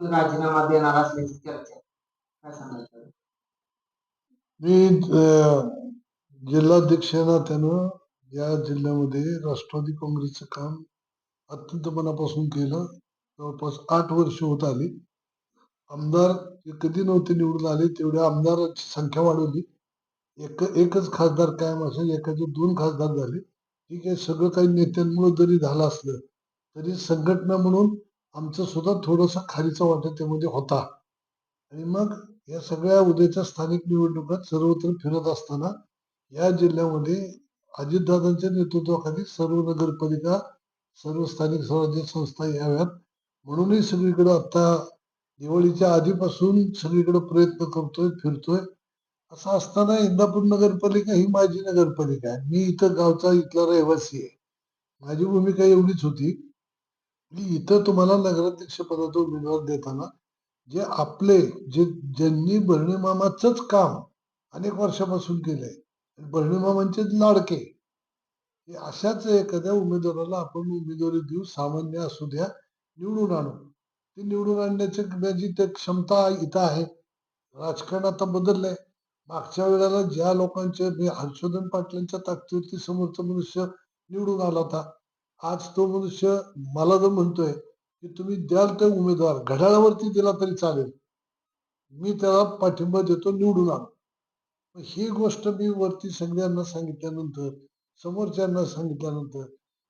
राजीनामा देणार असल्याची चर्चा काय सांगायचं मी अं, जिल्हाध्यक्षांना त्यानं या जिल्ह्यामध्ये राष्ट्रवादी काँग्रेसचं काम अत्यंत मनापासून केलं. जवळपास आठ वर्ष होत आली. आमदार जे कधी नव्हते निवडून आले तेवढ्या आमदारांची संख्या वाढवली. एक एकच खासदार कायम असेल एकाचे दोन खासदार झाले. ठीक आहे सगळं काही नेत्यांमुळे जरी झालं असलं तरी संघटना म्हणून आमचं सुद्धा थोडंसं खारीचा वाटत त्यामध्ये होता. आणि मग या सगळ्या उद्याच्या स्थानिक निवडणुकात सर्वत्र फिरत असताना या जिल्ह्यामध्ये अजितदादांच्या नेतृत्वाखाली सर्व नगरपालिका सर्व स्थानिक स्वराज्य संस्था याव्यात. म्हणूनही सगळीकडे आता दिवाळीच्या आधीपासून सगळीकडे प्रयत्न करतोय फिरतोय. असं असताना इंदापूर नगरपालिका ही माझी नगरपालिका आहे. मी इथं गावचा इथला रहिवासी आहे. माझी भूमिका एवढीच होती की इथं तुम्हाला नगराध्यक्ष पदाचा उमेदवार देताना जे आपले जे ज्यांनी बहिणीमामाचंच काम अनेक वर्षापासून केलंय बहिणीमामांचेच लाडके हे अशाच एखाद्या उमेदवाराला आपण उमेदवारी देऊ सामान्य असू द्या निवडून आणू. ते निवडून आणण्याची माझी ते क्षमता इथं आहे राजकारण आता बदललंय. मागच्या वेळेला ज्या लोकांचे मी हर्षवर्धन पाटलांच्या ताकदीवरती समोरचा मनुष्य निवडून आला होता आज तो मनुष्य मला जर म्हणतोय की तुम्ही द्याल ते उमेदवार घड्याळावरती दिला तरी चालेल. मी त्याला पाठिंबा देतो निवडून आलो ही गोष्ट मी वरती सगळ्यांना सांगितल्यानंतर समोरच्यांना सांगितल्यानंतर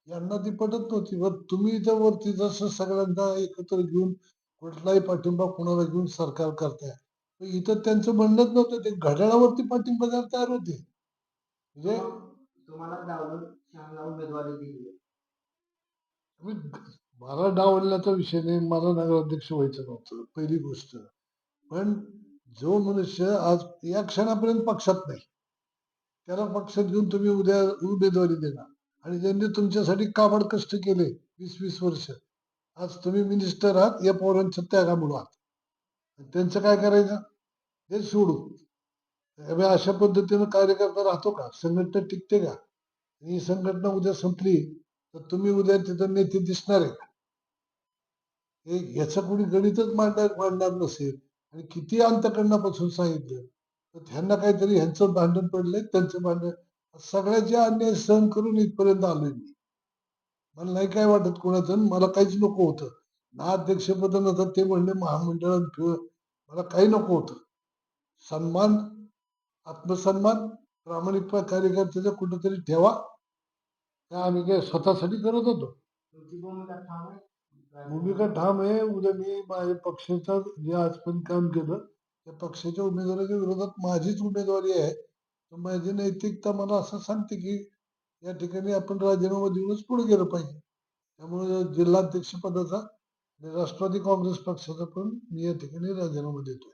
यांना ती पटत नव्हती. वर तुम्ही इथं वरती जसं सगळ्यांना एकत्र घेऊन कुठलाही पाठिंबा कोणाला घेऊन सरकार करताय इथं त्यांचं म्हणणंच नव्हतं. ते घड्याळावरती पाठिंबा द्यायला तयार होते. म्हणजे तुम्हाला उमेदवारी दिली. मला डावलण्याचा विषय नाही मला नगराध्यक्ष व्हायचं नव्हतं पहिली गोष्ट. पण जो मनुष्य आज या क्षणापर्यंत पक्षात नाही त्याला पक्षात घेऊन तुम्ही उद्या उमेदवारी देणार. आणि ज्यांनी तुमच्यासाठी काबड कष्ट केले वीस वीस वर्ष आज तुम्ही मिनिस्टर आहात या पोरांच्या त्यागामुळे आहात. त्यांचं काय करायचं? हे सोडू. अशा पद्धतीनं कार्यकर्ता राहतो का? संघटना टिकते का? ही संघटना उद्या संपली तर तुम्ही उद्या तिथं नेते दिसणार आहे याचं कोणी गणितच मांडणार मांडणार नसेल. आणि किती अंतकरणापासून सांगितलं? तर त्यांना काहीतरी ह्यांचं भांडण पडलंय त्यांचं भांडण. सगळ्याचे अन्याय सहन करून इथपर्यंत आलोय मी. मला नाही काय वाटत कोणाचं मला काहीच नको होतं. ना अध्यक्षपद नव्हतं ते म्हणले महामंडळात मला काही नको होतं. सन्मान आत्मसन्मान प्रामाणिक कार्यकर्त्याचा कुठंतरी ठेवा. काय आम्ही काय स्वतःसाठी करत होतो. तुमची भूमिका ठाम आहे भूमिका ठाम आहे उद्या मी माझ्या पक्षाचा जे आजपर्यंत काम केलं त्या पक्षाच्या उमेदवाराच्या विरोधात माझीच उमेदवारी आहे. तर माझी नैतिकता मला असं सांगते की या ठिकाणी आपण राजीनामा देऊनच पुढे गेलं पाहिजे. त्यामुळे जिल्हाध्यक्ष पदाचा आणि राष्ट्रवादी काँग्रेस पक्षाचा पण मी या ठिकाणी राजीनामा देतोय.